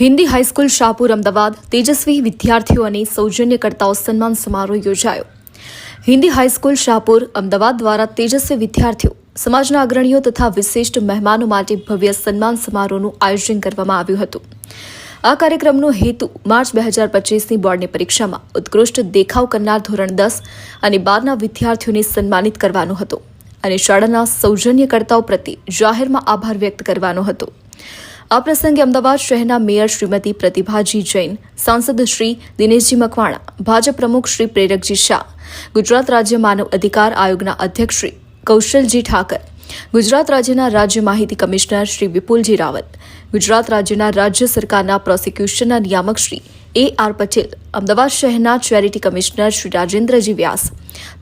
Hindi high school Shahpur Ahmedabad તેજસ્વી વિદ્યાર્થીઓ અને સૌજન્યકર્તાઓ સન્માન સમારોહ યોજાયો. હિન્દી હાઈસ્કૂલ શાહપુર અમદાવાદ દ્વારા તેજસ્વી વિદ્યાર્થીઓ, સમાજના અગ્રણીઓ તથા વિશિષ્ટ મહેમાનો માટે ભવ્ય સન્માન સમારોહનું આયોજન કરવામાં આવ્યું હતું. આ કાર્યક્રમનો હેતુ માર્ચ બે હજાર પચીસની બોર્ડની પરીક્ષામાં ઉત્કૃષ્ટ દેખાવ કરનાર ધોરણ દસ અને બારના વિદ્યાર્થીઓને સન્માનિત કરવાનો હતો અને શાળાના સૌજન્યકર્તાઓ પ્રત્યે જાહેરમાં આભાર વ્યક્ત કરવાનો હતો. આ પ્રસંગે અમદાવાદ શહેરના મેયર શ્રીમતી પ્રતિભાજી જૈન, સાંસદ શ્રી દિનેશજી મકવાણા, ભાજપ પ્રમુખ શ્રી પ્રેરકજી શાહ, ગુજરાત રાજ્ય માનવ અધિકાર આયોગના અધ્યક્ષ શ્રી કૌશલજી ઠાકર, ગુજરાત રાજ્યના રાજ્ય માહિતી કમિશનર શ્રી વિપુલજી રાવત, ગુજરાત રાજ્યના રાજ્ય સરકારના પ્રોસિક્યુશનના નિયામક શ્રી એ આર પટેલ અમદાવાદ શહેરના ચેરિટી કમિશનર શ્રી રાજેન્દ્રજી વ્યાસ,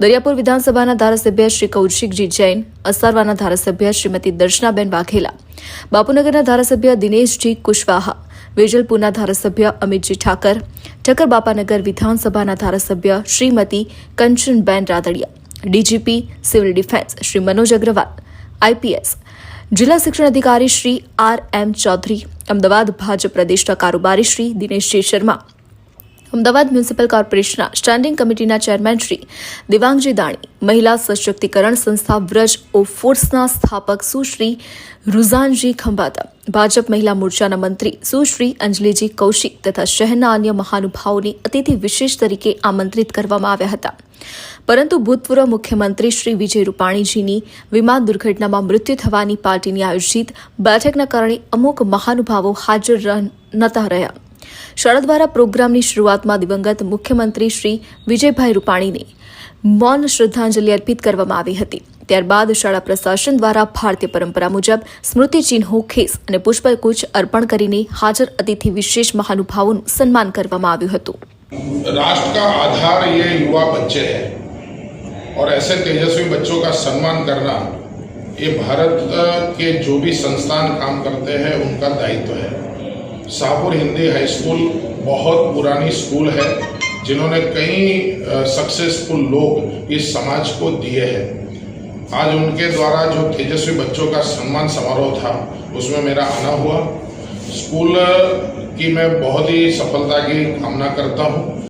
દરિયાપુર વિધાનસભાના ધારાસભ્ય શ્રી કૌશિકજી જૈન, અસારવાના ધારાસભ્ય શ્રીમતી દર્શનાબેન વાઘેલા, બાપુનગરના ધારાસભ્ય દિનેશજી કુશવાહા, વેજલપુરના ધારાસભ્ય અમિતજી ઠાકર, ઠક્કર બાપાનગર વિધાનસભાના ધારાસભ્ય Shrimati Kanchanben Radadiya, DGP civil defence Shri Manoj Agrawal, IPS, જિલ્લા શિક્ષણ અધિકારી શ્રી આર એમ ચૌધરી અમદાવાદ ભાજપ પ્રદેશના કારોબારી શ્રી દિનેશજી શર્મા. અમદાવાદ મ્યુનિસિપલ કોર્પોરેશનના સ્ટેન્ડિંગ કમિટીના ચેરમેન શ્રી દિવાંગજી દાણી, મહિલા સશક્તિકરણ સંસ્થા વ્રજ ઓફ ફોર્સના સ્થાપક સુશ્રી રુઝાનજી ખંભાતા, ભાજપ મહિલા મોરચાના મંત્રી સુશ્રી અંજલિજી કૌશિક તથા શહેરના અન્ય મહાનુભાવોને અતિથિ વિશેષ તરીકે આમંત્રિત કરવામાં આવ્યા હતા. પરંતુ ભૂતપૂર્વ મુખ્યમંત્રી શ્રી વિજય રૂપાણીજીની વિમાન દુર્ઘટનામાં મૃત્યુ થવાની પાર્ટીની આયોજિત બેઠકના કારણે અમુક મહાનુભાવો હાજર નતા રહ્યા. શાળા દ્વારા પ્રોગ્રામની શરૂઆતમાં દિવંગત મુખ્યમંત્રી શ્રી વિજયભાઈ રૂપાણીને મૌન શ્રદ્ધાંજલિ અર્પિત કરવામાં આવી હતી ત્યારબાદ શાળા પ્રશાસન દ્વારા ભારતીય પરંપરા મુજબ સ્મૃતિ ચિહ્નો ખેસ અને પુષ્પગુચ્છ અર્પણ કરીને હાજર અતિથિ વિશેષ મહાનુભાવોનું સન્માન કરવામાં આવ્યું હતું राष्ट्र का आधार ये युवा बच्चे हैं और ऐसे तेजस्वी बच्चों का सम्मान करना ये भारत अ, के जो भी संस्थान काम करते हैं उनका दायित्व है शाहपुर हिंदी हाई स्कूल बहुत पुरानी स्कूल है, जिन्होंने कई सक्सेसफुल लोग इस समाज को दिए हैं। आज उनके द्वारा जो तेजस्वी बच्चों का सम्मान समारोह था, उसमें मेरा आना हुआ। स्कूल की मैं बहुत ही सफलता की कामना करता हूँ।